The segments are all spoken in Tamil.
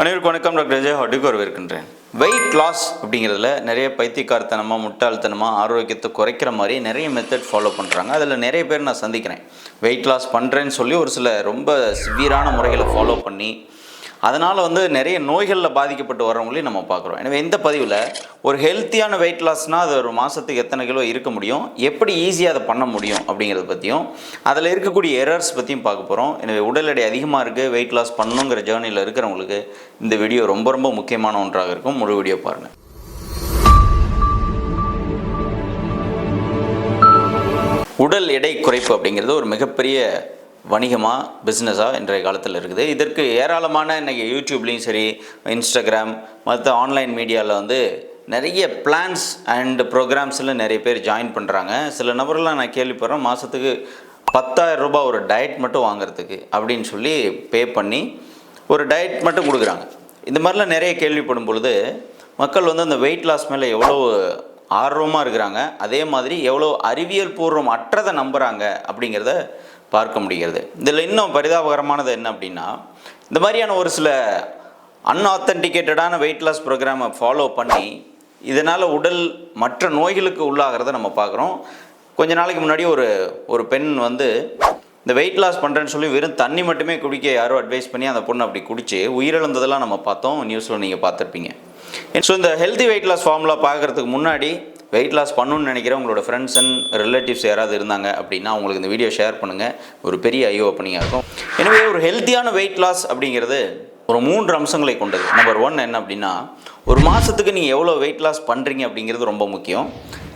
அனைவருக்கும் வணக்கம். டாக்டர் விஜய் ஹாட்டுக்கு வரவேற்கின்றேன் வெயிட் லாஸ் அப்படிங்கிறதுல நிறைய பைத்தியக்காரத்தனமாக முட்டாள்தனமாக ஆரோக்கியத்தை குறைக்கிற மாதிரி நிறைய மெத்தட் ஃபாலோ பண்ணுறாங்க அதில் நிறைய பேர் நான் சந்திக்கிறேன். வெயிட் லாஸ் பண்ணுறேன்னு சொல்லி ஒரு சில ரொம்ப சிவியரான முறைகளை ஃபாலோ பண்ணி அதனால் வந்து நிறைய நோய்களில் பாதிக்கப்பட்டு வரவங்களையும் நம்ம பார்க்குறோம். எனவே இந்த பதிவில் ஒரு ஹெல்த்தியான வெயிட் லாஸ்னால் அது ஒரு மாதத்துக்கு எத்தனை கிலோ இருக்க முடியும்? எப்படி ஈஸியாக அதை பண்ண முடியும் அப்படிங்கிறத பற்றியும் அதில் இருக்கக்கூடிய எரர்ஸ் பற்றியும் பார்க்க போகிறோம் எனவே உடல் எடை அதிகமாக இருக்குது வெயிட் லாஸ் பண்ணணுங்கிற ஜேர்னியில் இருக்கிறவங்களுக்கு இந்த வீடியோ ரொம்ப ரொம்ப முக்கியமான ஒன்றாக இருக்கும். முழு வீடியோ பாருங்கள் உடல் எடை குறைப்பு அப்படிங்கிறது ஒரு மிகப்பெரிய வணிகமாக பிஸ்னஸாக இன்றைய காலத்தில் இருக்குது. இதற்கு ஏராளமான இன்றைக்கி யூடியூப்லேயும் சரி இன்ஸ்டாகிராம் மற்ற ஆன்லைன் மீடியாவில் வந்து நிறைய பிளான்ஸ் அண்ட் ப்ரோக்ராம்ஸில் நிறைய பேர் ஜாயின் பண்ணுறாங்க சில நபர்லாம் நான் கேள்விப்படுறேன் மாதத்துக்கு பத்தாயிரம் ரூபாய் ஒரு டயட் மட்டும் வாங்குறதுக்கு அப்படின்னு சொல்லி பே பண்ணி ஒரு டயட் மட்டும் கொடுக்குறாங்க. இந்த மாதிரிலாம் நிறைய கேள்விப்படும் பொழுது மக்கள் வந்து அந்த வெயிட் லாஸ் மேலே எவ்வளோ ஆர்வமாக இருக்கிறாங்க அதே மாதிரி எவ்வளோ அறிவியல் பூர்வம் அற்றதை நம்புகிறாங்க அப்படிங்கிறத பார்க்க முடிகிறது. இதில் இன்னும் பரிதாபகரமானது என்ன அப்படின்னா இந்த மாதிரியான ஒரு சில அன்ஆத்தன்டிகேட்டடான வெயிட் லாஸ் ப்ரோக்ராமை ஃபாலோ பண்ணி இதனால் உடல் மற்ற நோய்களுக்கு உள்ளாகிறத நம்ம பார்க்குறோம். கொஞ்ச நாளைக்கு முன்னாடி ஒரு ஒரு பெண் வந்து இந்த வெயிட் லாஸ் பண்ணுறேன்னு சொல்லி வெறும் தண்ணி மட்டுமே குடிக்க யாரோ அட்வைஸ் பண்ணி அந்த பொண்ணு அப்படி குடிச்சு உயிரிழந்ததெல்லாம் நம்ம பார்த்தோம் நியூஸில் நீங்கள் பார்த்துருப்பீங்க. ஸோ இந்த ஹெல்தி வெயிட் லாஸ் ஃபார்முலா பார்க்குறதுக்கு முன்னாடி வெயிட் லாஸ் பண்ணணும்னு நினைக்கிற உங்களோட ஃப்ரெண்ட்ஸ் அண்ட் ரிலேட்டிவ்ஸ் யாராவது இருந்தாங்க அப்படின்னா உங்களுக்கு இந்த வீடியோ ஷேர் பண்ணுங்கள் ஒரு பெரிய ஐ ஓப்பனிங்காக இருக்கும். எனவே ஒரு ஹெல்த்தியான வெயிட் லாஸ் அப்படிங்கிறது ஒரு மூன்று அம்சங்களை கொண்டது. நம்பர் ஒன் என்ன அப்படின்னா ஒரு மாதத்துக்கு நீங்கள் எவ்வளோ வெயிட் லாஸ் பண்ணுறீங்க அப்படிங்கிறது ரொம்ப முக்கியம்.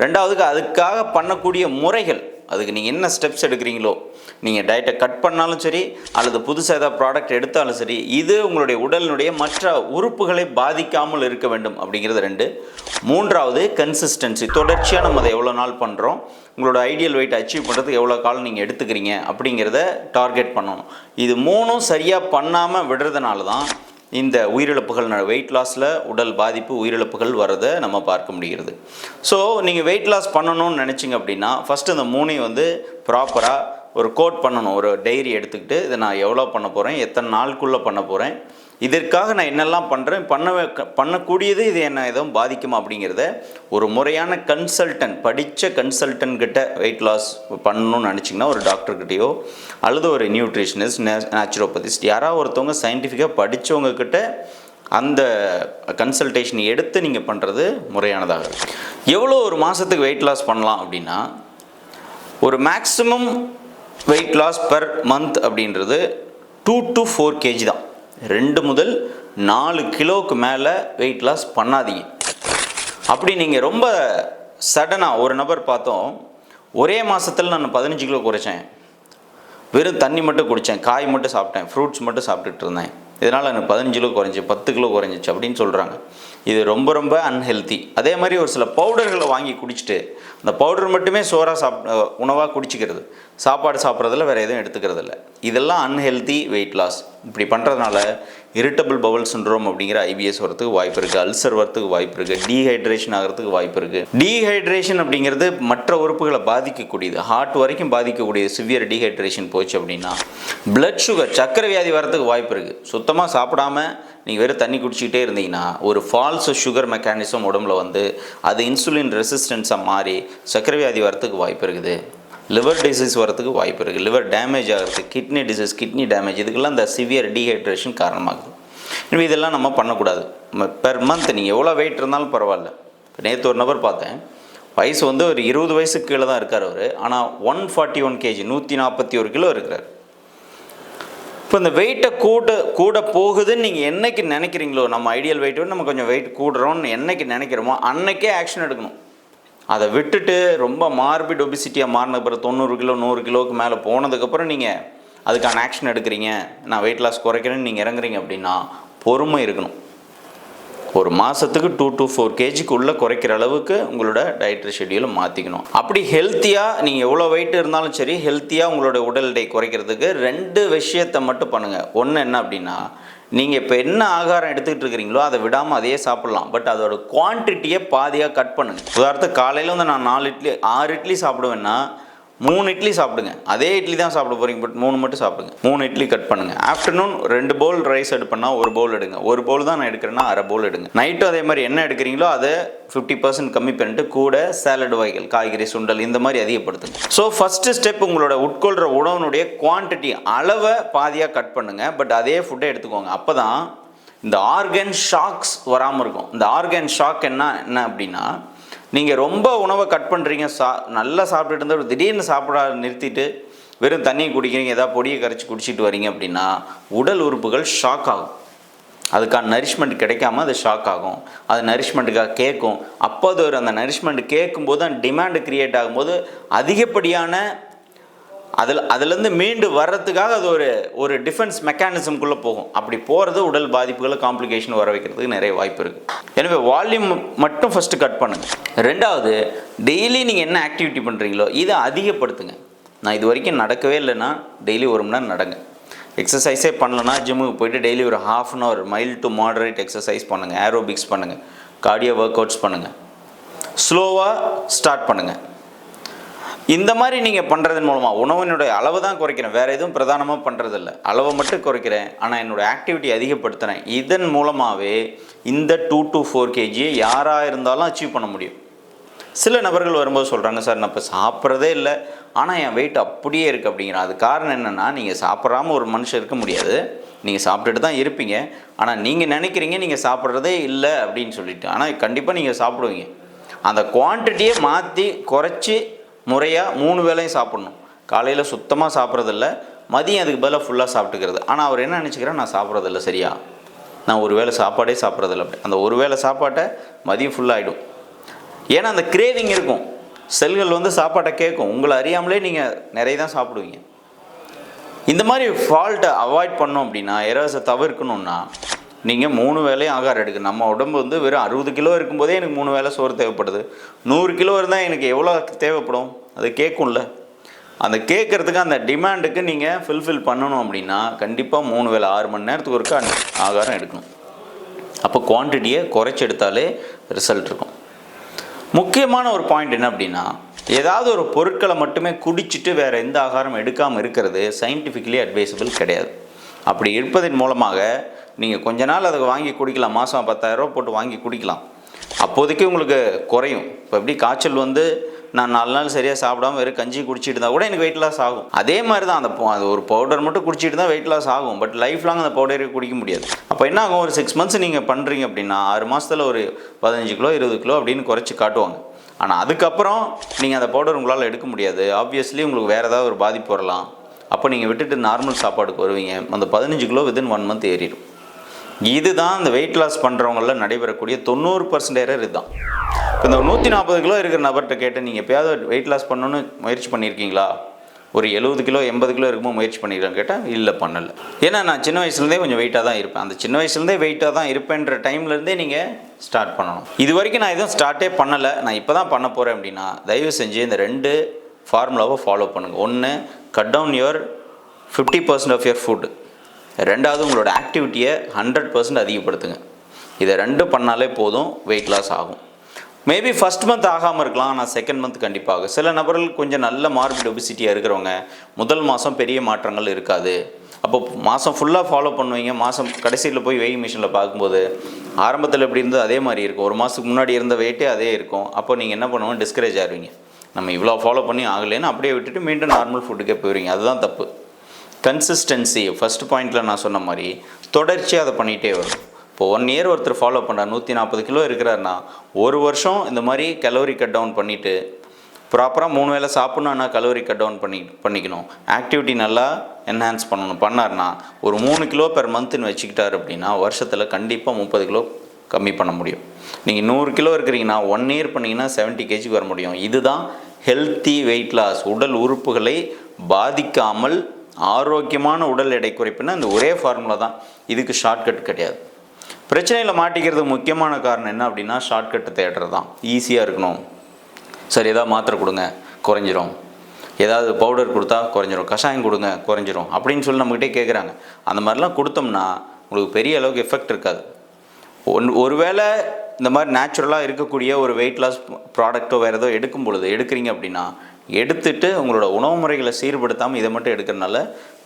ரெண்டாவதுக்கு அதுக்காக பண்ணக்கூடிய முறைகள் அதுக்கு நீங்கள் என்ன ஸ்டெப்ஸ் எடுக்கிறீங்களோ நீங்கள் டயட்டை கட் பண்ணாலும் சரி அல்லது புதுசாக ஏதாவது ப்ராடக்ட் எடுத்தாலும் சரி இது உங்களுடைய உடலினுடைய மற்ற உறுப்புகளை பாதிக்காமல் இருக்க வேண்டும் அப்படிங்கிறது ரெண்டு. மூன்றாவது கன்சிஸ்டன்சி தொடர்ச்சியாக நம்ம அதை எவ்வளோ நாள் பண்ணுறோம் உங்களோட ஐடியல் வெயிட் அச்சீவ் பண்ணுறதுக்கு எவ்வளோ காலம் நீங்கள் எடுத்துக்கிறீங்க அப்படிங்கிறத டார்கெட் பண்ணணும். இது மூணும் சரியாக பண்ணாமல் விடுறதுனால தான் இந்த உயிரிழப்புகள் வெயிட் லாஸில் உடல் பாதிப்பு உயிரிழப்புகள் வரதை நம்ம பார்க்க முடிகிறது. ஸோ நீங்கள் வெயிட் லாஸ் பண்ணணும்னு நினச்சிங்க அப்படின்னா ஃபஸ்ட்டு இந்த மூணையும் வந்து ப்ராப்பராக ஒரு கோட் பண்ணணும். ஒரு டைரி எடுத்துக்கிட்டு இதை நான் எவ்வளோ பண்ண போகிறேன் எத்தனை நாளுக்குள்ளே பண்ண போகிறேன் இதற்காக நான் என்னெல்லாம் பண்ணுறேன் பண்ண பண்ணக்கூடியது இது என்ன எதுவும் பாதிக்குமா அப்படிங்கிறத ஒரு முறையான கன்சல்டன்ட் படித்த கன்சல்டன்ட் கிட்ட வெயிட் லாஸ் பண்ணணும்னு நினச்சிங்கன்னா ஒரு டாக்டர்கிட்டயோ அல்லது ஒரு நியூட்ரிஷனிஸ்ட் நேச்சுரோபதிஸ்ட் யாராவது ஒருத்தவங்க சயின்டிஃபிக்காக படித்தவங்க கிட்ட அந்த கன்சல்டேஷன் எடுத்து நீங்கள் பண்ணுறது முறையானதாக எவ்வளோ ஒரு மாதத்துக்கு வெயிட் லாஸ் பண்ணலாம் அப்படின்னா ஒரு maximum weight loss per month அப்படின்றது டூ டு ஃபோர் கேஜி தான். ரெண்டு முதல் நாலு கிலோவுக்கு மேலே வெயிட் லாஸ் பண்ணாதீங்க. அப்படி நீங்கள் ரொம்ப சடனாக ஒரு நபர் பார்த்தோம். ஒரே மாதத்தில் நான் பதினஞ்சு கிலோ குறைச்சேன். வெறும் தண்ணி மட்டும் குடித்தேன் காய் மட்டும் சாப்பிட்டேன். ஃப்ரூட்ஸ் மட்டும் சாப்பிட்டுட்டு இருந்தேன். இதனால் எனக்கு பதினஞ்சு கிலோ குறைஞ்சி பத்து கிலோ குறைஞ்சிச்சு அப்படின்னு சொல்கிறாங்க இது ரொம்ப ரொம்ப அன்ஹெல்த்தி அதே மாதிரி ஒரு சில பவுடர்களை வாங்கி குடிச்சிட்டு அந்த பவுடர் மட்டுமே சோறாக சாப் உணவாக குடிச்சிக்கிறது. சாப்பாடு சாப்பிட்றதுல வேறு எதுவும் எடுத்துக்கிறது இல்லை இதெல்லாம் அன்ஹெல்த்தி வெயிட் லாஸ் இப்படி பண்ணுறதுனால இரிட்டபிள் பவல் சின்ரோம் அப்படிங்கிற ஐபிஎஸ் வரத்துக்கு வாய்ப்பு இருக்குது அல்சர் வரத்துக்கு வாய்ப்பு இருக்குது டீஹைட்ரேஷன் ஆகிறதுக்கு வாய்ப்பு இருக்குது டீஹைட்ரேஷன் அப்படிங்கிறது மற்ற உறுப்புகளை பாதிக்கக்கூடியது. ஹார்ட் வரைக்கும் பாதிக்கக்கூடியது சிவியர் டீஹைட்ரேஷன் போச்சு அப்படின்னா பிளட் சுகர் சக்கரை வியாதி வரத்துக்கு வாய்ப்பு இருக்குது சுத்தமாக சாப்பிடாம நீங்கள் வெறும் தண்ணி குடிச்சிக்கிட்டே இருந்தீங்கன்னா ஒரு ஃபால்ஸ் சுகர் மெக்கானிசம் உடம்புல வந்து அது இன்சுலின் ரெசிஸ்டன்ஸாக மாறி சக்கரை வியாதி வரத்துக்கு வாய்ப்பு இருக்குது. லிவர் டிசீஸ் வரத்துக்கு வாய்ப்பு இருக்குது லிவர் டேமேஜ் ஆகிறது கிட்னி டிசீஸ் கிட்னி டேமேஜ் இதுக்கெல்லாம் இந்த சிவியர் டீஹைட்ரேஷன் காரணமாகுது. இனிமேல் இதெல்லாம் நம்ம பண்ணக்கூடாது. பெர் மந்த் நீங்கள் எவ்வளோ வெயிட் இருந்தாலும் பரவாயில்ல. நேற்று ஒரு நபர் பார்த்தேன். வயசு வந்து ஒரு இருபது வயசுக்கு கீழே தான் இருக்கார் அவர். ஆனால் ஒன் ஃபார்ட்டி ஒன் கேஜி நூற்றி நாற்பத்தி ஒரு கிலோ இருக்கிறார். இப்போ இந்த வெயிட்டை கூட கூட போகுதுன்னு நீங்கள் என்னைக்கு நினைக்கிறீங்களோ நம்ம ஐடியல் வெயிட்டோடு நம்ம கொஞ்சம் வெயிட் கூடுறோம்னு என்றைக்கு நினைக்கிறோமோ அன்னைக்கே ஆக்ஷன் எடுக்கணும். அதை விட்டுட்டு ரொம்ப மார்பிட் ஒபிசிட்டியாக மாறின பிறகு தொண்ணூறு கிலோ நூறு கிலோவுக்கு மேலே போனதுக்கப்புறம் நீங்கள் அதுக்கான ஆக்ஷன் எடுக்கிறீங்க. நான் வெயிட் லாஸ் குறைக்கிறேன்னு நீங்கள் இறங்குறீங்க அப்படின்னா பொறுமை இருக்கணும். ஒரு மாதத்துக்கு டூ டு ஃபோர் கேஜிக்குள்ளே குறைக்கிற அளவுக்கு உங்களோட டயட்ரி ஷெடியூலை மாற்றிக்கணும் அப்படி ஹெல்த்தியாக நீங்கள் எவ்வளோ வெயிட் இருந்தாலும் சரி ஹெல்த்தியாக உங்களோட உடல் எடை குறைக்கிறதுக்கு ரெண்டு விஷயத்தை மட்டும் பண்ணுங்கள் ஒன்று என்ன அப்படின்னா நீங்கள் இப்போ என்ன ஆகாரம் எடுத்துக்கிட்டு இருக்கிறீங்களோ அதை விடாமல் அதையே சாப்பிட்லாம். பட் அதோட குவான்டிட்டியை பாதியாக கட் பண்ணுங்கள் உதாரணத்துக்கு காலையில் வந்து நான் நாலு இட்லி ஆறு இட்லி சாப்பிடுவேன்னா மூணு இட்லி சாப்பிடுங்க. அதே இட்லி தான் சாப்பிட போகிறீங்க பட் மூணு மட்டும் சாப்பிடுங்க. மூணு இட்லி கட் பண்ணுங்க. ஆஃப்டர்நூன் ரெண்டு பவுல் ரைஸ் எடுப்பேன்னா ஒரு பவுல் எடுங்க. ஒரு பவுல் தான் நான் எடுக்கிறேன்னா அரை பவுல் எடுங்க. நைட்டும் அதே மாதிரி என்ன எடுக்கிறீங்களோ அதை ஃபிஃப்டி பர்சன்ட் கம்மி பண்ணிட்டு கூட சாலட் வகைகள் காய்கறி சுண்டல் இந்த மாதிரி அதிகப்படுத்துங்க. ஸோ ஃபஸ்ட்டு ஸ்டெப் உங்களோட உட்கொள்கிற உணவுனுடைய குவான்டிட்டி அளவை பாதியாக கட் பண்ணுங்க. பட் அதே ஃபுட்டை எடுத்துக்கோங்க. அப்போ தான் இந்த ஆர்கன் ஷாக்ஸ் வராமல் இருக்கும். இந்த ஆர்கன் ஷாக் என்ன என்ன அப்படின்னா நீங்கள் ரொம்ப உணவை கட் பண்ணுறீங்க சா நல்லா சாப்பிட்டுட்டு இருந்தால் திடீர்னு சாப்பிட நிறுத்திட்டு வெறும் தண்ணி குடிக்கிறீங்க ஏதாவது பொடியை கரைச்சி குடிச்சிட்டு வரீங்க அப்படின்னா உடல் உறுப்புகள் ஷாக் ஆகும். அதுக்கான நரிஷ்மெண்ட் கிடைக்காம அது ஷாக் ஆகும். அது நரிஷ்மெண்ட்டுக்காக கேட்கும். அப்போ அது ஒரு அந்த நரிஷ்மெண்ட் கேட்கும்போது அந்த டிமாண்டு க்ரியேட் ஆகும்போது அதிகப்படியான அதில் அதுலேருந்து மீண்டு வர்றதுக்காக அது ஒரு ஒரு டிஃபென்ஸ் மெக்கானிசம்குள்ளே போகும். அப்படி போகிறது உடல் பாதிப்புகளை காம்ப்ளிகேஷன் வர வைக்கிறதுக்கு நிறைய வாய்ப்பு இருக்குது எனவே வால்யூம் மட்டும் ஃபஸ்ட்டு கட் பண்ணுங்கள் ரெண்டாவது டெய்லி நீங்கள் என்ன ஆக்டிவிட்டி பண்ணுறீங்களோ இதை அதிகப்படுத்துங்க. நான் இது வரைக்கும் நடக்கவே இல்லைன்னா டெய்லி ஒரு மணி நேரம் நடங்க. எக்ஸசைஸே பண்ணலன்னா ஜிம்முக்கு போயிட்டு டெய்லி ஒரு half an hour mild to moderate exercise பண்ணுங்கள் ஏரோபிக்ஸ் பண்ணுங்கள் கார்டியோ ஒர்க் அவுட்ஸ் பண்ணுங்கள் ஸ்லோவாக ஸ்டார்ட் பண்ணுங்கள் இந்த மாதிரி நீங்கள் பண்ணுறதன் மூலமாக உணவினுடைய அளவு தான் குறைக்கிறேன். வேறு எதுவும் பிரதானமாக பண்ணுறதில்ல அளவை மட்டும் குறைக்கிறேன். ஆனால் என்னோடய ஆக்டிவிட்டி அதிகப்படுத்துகிறேன் இதன் மூலமாகவே இந்த டூ டு ஃபோர் கேஜியை யாராக இருந்தாலும் அச்சீவ் பண்ண முடியும். சில நபர்கள் வரும்போது சொல்கிறாங்க சார் நான் இப்போ சாப்பிட்றதே இல்லை. ஆனால் என் வெயிட் அப்படியே இருக்குது அப்படிங்கிறேன் அது காரணம் என்னென்னா நீங்கள் சாப்பிட்றாம ஒரு மனுஷன் இருக்க முடியாது. நீங்கள் சாப்பிட்டுட்டு தான் இருப்பீங்க. ஆனால் நீங்கள் நினைக்கிறீங்க நீங்கள் சாப்பிட்றதே இல்லை அப்படின்னு சொல்லிட்டு. ஆனால் கண்டிப்பாக நீங்கள் சாப்பிடுவீங்க. அந்த குவான்டிட்டியை மாற்றி குறைச்சி முறையாக மூணு வேளையும் சாப்பிட்ணும். காலையில் சுத்தமாக சாப்பிட்றதில்ல மதியம் அதுக்கு பதிலாக ஃபுல்லாக சாப்பிட்டுக்கிறது. ஆனால் அவர் என்ன நினச்சிக்கிறேன் நான் சாப்பிட்றதில்ல சரியா? நான் ஒரு வேளை சாப்பாடே சாப்பிட்றதில்ல அப்படி. அந்த ஒரு வேளை சாப்பாட்டை மதியம் ஃபுல்லாகிடும் ஏன்னா அந்த கிரேவிங் இருக்கும். செல்கள் வந்து சாப்பாட்டை கேட்கும். உங்களை அறியாமலே நீங்கள் நிறைய தான் சாப்பிடுவீங்க. இந்த மாதிரி ஃபால்ட்டை அவாய்ட் பண்ணோம் அப்படின்னா எரர்ஸை தவிர்க்கணும்னா நீங்கள் மூணு வேளையும் ஆகாரம் எடுக்கு. நம்ம உடம்பு வந்து வெறும் அறுபது கிலோ இருக்கும்போதே எனக்கு மூணு வேளை சோறு தேவைப்படுது. நூறு கிலோ இருந்தால் எனக்கு எவ்வளோ தேவைப்படும்? அது கேட்கும்ல அந்த கேட்குறதுக்கு அந்த டிமாண்டுக்கு நீங்கள் ஃபில்ஃபில் பண்ணணும் அப்படின்னா கண்டிப்பாக மூணு வேளை ஆறு மணி நேரத்துக்கு ஒருக்கா ஆகாரம் எடுக்கணும். அப்போ குவான்டிட்டியை குறைச்சி எடுத்தாலே ரிசல்ட் இருக்கும். முக்கியமான ஒரு பாயிண்ட் என்ன அப்படின்னா ஏதாவது ஒரு பொருட்களை மட்டுமே குடிச்சிட்டு வேறு எந்த ஆகாரம் எடுக்காமல் இருக்கிறது சயின்டிஃபிக்கலி அட்வைசபிள் கிடையாது. அப்படி இருப்பதன் மூலமாக நீங்கள் கொஞ்ச நாள் அதை வாங்கி குடிக்கலாம். மாதம் பத்தாயிரரூபா போட்டு வாங்கி குடிக்கலாம். அப்போதைக்கு உங்களுக்கு குறையும். இப்போ எப்படி காய்ச்சல் வந்து நான் நாலு நாள் சரியாக சாப்பிடாம வெறும் கஞ்சி குடிச்சிட்டு இருந்தால் கூட எனக்கு வெயிட் லாஸ் ஆகும். அதே மாதிரி தான் அந்த அது ஒரு பவுடர் மட்டும் குடிச்சிட்டு தான் வெயிட் லாஸ் ஆகும். பட் லைஃப் லாங் அந்த பவுடரை குடிக்க முடியாது. அப்போ என்ன ஆகும்? ஒரு சிக்ஸ் மந்த்ஸ் நீங்கள் பண்ணுறீங்க அப்படின்னா ஆறு மாதத்தில் ஒரு பதினஞ்சு கிலோ இருபது கிலோ அப்படின்னு குறைச்சி காட்டுவாங்க. ஆனால் அதுக்கப்புறம் நீங்கள் அந்த பவுடர் உங்களால் எடுக்க முடியாது. ஆப்வியஸ்லி உங்களுக்கு வேறு ஏதாவது ஒரு பாதிப்பு வரலாம். அப்போ நீங்கள் விட்டுட்டு நார்மல் சாப்பாடுக்கு வருவீங்க. அந்த பதினஞ்சு கிலோ வித்தின் ஒன் மந்த் ஏறிடும். இதுதான் இந்த வெயிட் லாஸ் பண்ணுறவங்களில் நடைபெறக்கூடிய தொண்ணூறு பர்சன்ட் எரர் இதுதான். இப்போ இந்த நூற்றி நாற்பது கிலோ இருக்கிற நபர்கிட்ட கேட்டு நீங்கள் எப்பயாவது வெயிட் லாஸ் பண்ணணும்னு முயற்சி பண்ணியிருக்கீங்களா ஒரு எழுபது கிலோ எண்பது கிலோ இருக்கும்போது முயற்சி பண்ணியிருக்கான்னு கேட்டால் இல்லை பண்ணலை. ஏன்னா நான் சின்ன வயசுலேருந்தே கொஞ்சம் வெயிட்டாக தான் இருப்பேன். அந்த சின்ன வயசுலேருந்தே வெயிட்டாக தான் இருப்பேன்ற டைம்லேருந்தே நீங்கள் ஸ்டார்ட் பண்ணணும். இது வரைக்கும் நான் எதுவும் ஸ்டார்ட்டே பண்ணலை. நான் இப்போ தான் பண்ண போகிறேன் அப்படின்னா தயவு செஞ்சு இந்த ரெண்டு ஃபார்முலாவை ஃபாலோ பண்ணுங்கள் ஒன்று cut down your fifty percent of your food ரெண்டாவது உங்களோட ஆக்டிவிட்டியை ஹண்ட்ரட் பர்சன்ட் அதிகப்படுத்துங்க. இதை ரெண்டு பண்ணாலே போதும் வெயிட் லாஸ் ஆகும். மேபி ஃபஸ்ட் மந்த் ஆகாமல் இருக்கலாம் ஆனால் செகண்ட் மந்த் கண்டிப்பாக. சில நபர்கள் கொஞ்சம் நல்ல மார்பிட் ஒபிசிட்டியாக இருக்கிறவங்க முதல் மாதம் பெரிய மாற்றங்கள் இருக்காது. அப்போ மாதம் ஃபுல்லாக ஃபாலோ பண்ணுவீங்க. மாதம் கடைசியில் போய் வெயிங் மிஷினில் பார்க்கும்போது ஆரம்பத்தில் எப்படி இருந்தது அதே மாதிரி இருக்கும். ஒரு மாதத்துக்கு முன்னாடி இருந்த வெயிட்டே அதே இருக்கும். அப்போ நீங்கள் என்ன பண்ணுவோம் டிஸ்கரேஜ் ஆகிருவீங்க நம்ம இவ்வளோ ஃபாலோ பண்ணி ஆகலைன்னு அப்படியே விட்டுட்டு மீண்டும் நார்மல் ஃபுட்டுக்கே போயிடுவீங்க அதுதான் தப்பு. கன்சிஸ்டன்சி ஃபஸ்ட் பாயிண்ட்டில் நான் சொன்ன மாதிரி தொடர்ச்சியாக அதை பண்ணிகிட்டே வரும் இப்போ ஒன் இயர் ஒருத்தர் ஃபாலோ பண்ணுறார் நூற்றி நாற்பது கிலோ இருக்கிறாருன்னா ஒரு வருஷம் இந்த மாதிரி கலோரி கட் டவுன் பண்ணிவிட்டு ப்ராப்பராக மூணு வேளை சாப்பிட்ணுன்னா கலோரி கட் டவுன் பண்ணி பண்ணிக்கணும். ஆக்டிவிட்டி நல்லா என்ஹான்ஸ் பண்ணணும். பண்ணார்னா ஒரு மூணு கிலோ பெர் மந்த்னு வச்சுக்கிட்டார் அப்படின்னா வருஷத்தில் கண்டிப்பாக முப்பது கிலோ கம்மி பண்ண முடியும். நீங்கள் நூறு கிலோ இருக்கிறீங்கன்னா ஒன் இயர் பண்ணிங்கன்னா செவன்ட்டி கேஜிக்கு வர முடியும். இதுதான் ஹெல்த்தி வெயிட் லாஸ் உடல் உறுப்புகளை பாதிக்காமல் ஆரோக்கியமான உடல் எடை குறைப்புன்னா இந்த ஒரே ஃபார்முலா தான். இதுக்கு ஷார்ட்கட் கிடையாது. பிரச்சனையில் மாட்டிக்கிறதுக்கு முக்கியமான காரணம் என்ன அப்படின்னா ஷார்ட்கட்டை தேடுறது தான். ஈஸியாக இருக்கணும். சரி ஏதாவது மாத்திரை கொடுங்க குறைஞ்சிரும். ஏதாவது பவுடர் கொடுத்தா குறைஞ்சிரும். கஷாயம் கொடுங்க குறைஞ்சிரும். அப்படின்னு சொல்லி நம்மகிட்டே கேட்குறாங்க அந்த மாதிரிலாம் கொடுத்தோம்னா உங்களுக்கு பெரிய அளவுக்கு எஃபெக்ட் இருக்காது. ஒன் ஒருவேளை இந்த மாதிரி நேச்சுரலாக இருக்கக்கூடிய ஒரு வெயிட் லாஸ் ப்ராடக்ட்டோ வேறு ஏதோ எடுக்கும் பொழுது எடுக்கிறீங்க அப்படின்னா எடுத்துட்டு உங்களோட உணவு முறைகளை சீர்படுத்தாமல் இதை மட்டும் எடுக்கிறனால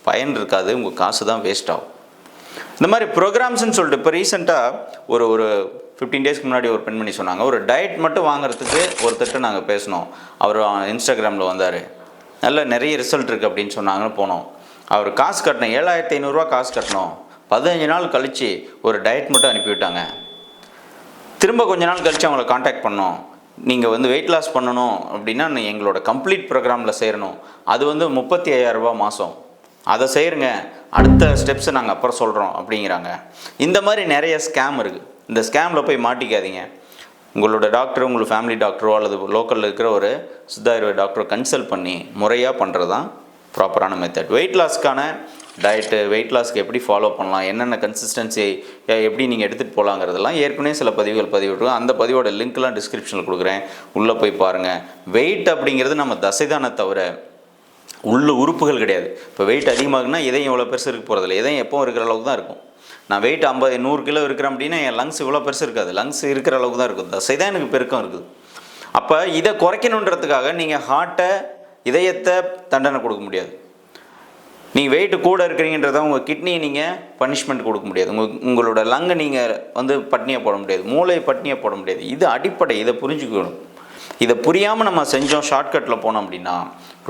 பயன் இருக்காது உங்கள் காசு தான் வேஸ்ட் ஆகும். இந்த மாதிரி ப்ரோக்ராம்ஸ்னு சொல்லிட்டு இப்போ ரீசெண்டாக ஒரு ஒரு ஃபிஃப்டீன் டேஸ்க்கு முன்னாடி ஒரு பெண்மணி சொன்னாங்க ஒரு டயட் மட்டும் வாங்குறதுக்கு ஒருத்தர்கிட்ட நாங்கள் பேசினோம் அவர் இன்ஸ்டாகிராமில் வந்தார். நல்ல நிறைய ரிசல்ட் இருக்குது அப்படின்னு சொன்னாங்கன்னு போனோம். அவர் காசு கட்டணும் ஏழாயிரத்தி ஐநூறுரூவா காசு கட்டணும் பதினஞ்சு நாள் கழித்து ஒரு டயட் மட்டும் அனுப்பிவிட்டாங்க. திரும்ப கொஞ்ச நாள் கழித்து அவங்கள காண்டாக்ட் பண்ணோம். நீங்கள் வந்து வெயிட் லாஸ் பண்ணணும் அப்படின்னா எங்களோட கம்ப்ளீட் ப்ரோக்ராமில் சேரணும். அது வந்து முப்பத்தி ஐயாயிரரூபா மாதம் அதை செய்கிறங்க அடுத்த ஸ்டெப்ஸை நாங்கள் அப்புறம் சொல்கிறோம் அப்படிங்கிறாங்க. இந்த மாதிரி நிறைய ஸ்கேம் இருக்குது இந்த ஸ்கேமில் போய் மாட்டிக்காதீங்க. உங்களோட டாக்டர் உங்களோட ஃபேமிலி டாக்டரோ அல்லது லோக்கலில் இருக்கிற ஒரு சித்தாயுர்வேத டாக்டரோ கன்சல்ட் பண்ணி முறையாக பண்ணுறது தான் ப்ராப்பரான மெத்தட் வெயிட் லாஸ்க்கான டயட்டு வெயிட் லாஸ்க்கு எப்படி ஃபாலோ பண்ணலாம்? என்னென்ன கன்சிஸ்டன்சி எப்படி நீங்கள் எடுத்துகிட்டு போகலாங்கிறதெல்லாம் ஏற்கனவே சில பதிவுகள் பதிவிட்டுருக்கோம். அந்த பதிவோட லிங்க்லாம் டிஸ்கிரிப்ஷனில் கொடுக்குறேன். உள்ளே போய் பாருங்கள் வெயிட் அப்படிங்கிறது நம்ம தசைதானே தவிர உள்ள உறுப்புகள் கிடையாது. இப்போ வெயிட் அதிகமாகுனா இதயம் இவ்வளோ பெருசு இருக்க போகிறதில்ல இதயம் எப்போ இருக்கிற அளவுக்கு தான் இருக்கும். நான் வெயிட் ஐம்பது நூறு கிலோ இருக்கிறேன் அப்படின்னா என் லங்ஸ் இவ்வளோ பெருசு இருக்காது. லங்ஸ் இருக்கிற அளவுக்கு தான் இருக்கும். தசை தான் எனக்கு பெருக்கம் இருக்குது. அப்போ இதை குறைக்கணுன்றதுக்காக நீங்கள் ஹார்ட்டை இதயத்தை தண்டனை கொடுக்க முடியாது. நீங்கள் வெயிட்டு கூட இருக்கிறீங்கன்றத உங்கள் கிட்னியை நீங்கள் பனிஷ்மெண்ட் கொடுக்க முடியாது. உங்கள் உங்களோட லங்கை நீங்கள் வந்து பட்னியை போட முடியாது. மூளை பட்னியை போட முடியாது. இது அடிப்படை. இதை புரிஞ்சுக்கணும். இதை புரியாமல் நம்ம செஞ்சோம் ஷார்ட்கட்டில் போனோம் அப்படின்னா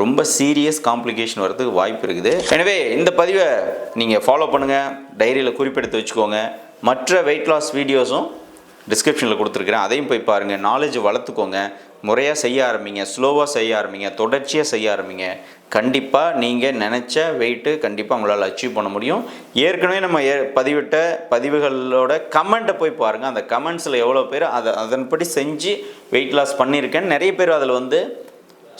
ரொம்ப சீரியஸ் காம்ப்ளிகேஷன் வரதுக்கு வாய்ப்பு இருக்குது. எனவே இந்த பதிவை நீங்கள் ஃபாலோ பண்ணுங்கள் டைரியில் குறிப்பெடுத்து வச்சுக்கோங்க. மற்ற வெயிட் லாஸ் வீடியோஸும் டிஸ்கிரிப்ஷனில் கொடுத்துருக்குறேன். அதையும் போய் பாருங்கள் நாலேஜ் வளர்த்துக்கோங்க. முறையாக செய்ய ஆரம்பிங்க. ஸ்லோவாக செய்ய ஆரம்பிங்க. தொடர்ச்சியாக செய்ய ஆரம்பிங்க. கண்டிப்பாக நீங்கள் நினச்ச வெயிட்டு கண்டிப்பாக உங்களால் அச்சீவ் பண்ண முடியும். ஏற்கனவே நம்ம ஏ பதிவிட்ட பதிவுகளோட கமெண்ட்டை போய் பாருங்கள் அந்த கமெண்ட்ஸில் எவ்வளோ பேர் அதை அதன்படி செஞ்சு வெயிட் லாஸ் பண்ணியிருக்கேன் நிறைய பேர் அதில் வந்து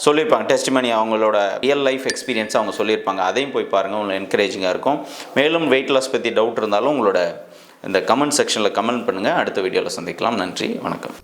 சொல்லியிருப்பாங்க. டெஸ்டிமனி அவங்களோட ரியல் லைஃப் எக்ஸ்பீரியன்ஸ் அவங்க சொல்லியிருப்பாங்க. அதையும் போய் பாருங்கள் உங்களுக்கு என்கரேஜிங்காக இருக்கும். மேலும் வெயிட் லாஸ் பற்றி டவுட் இருந்தாலும் உங்களோட இந்த கமெண்ட் செக்ஷனில் கமெண்ட் பண்ணுங்கள் அடுத்த வீடியோவில் சந்திக்கலாம். நன்றி. வணக்கம்.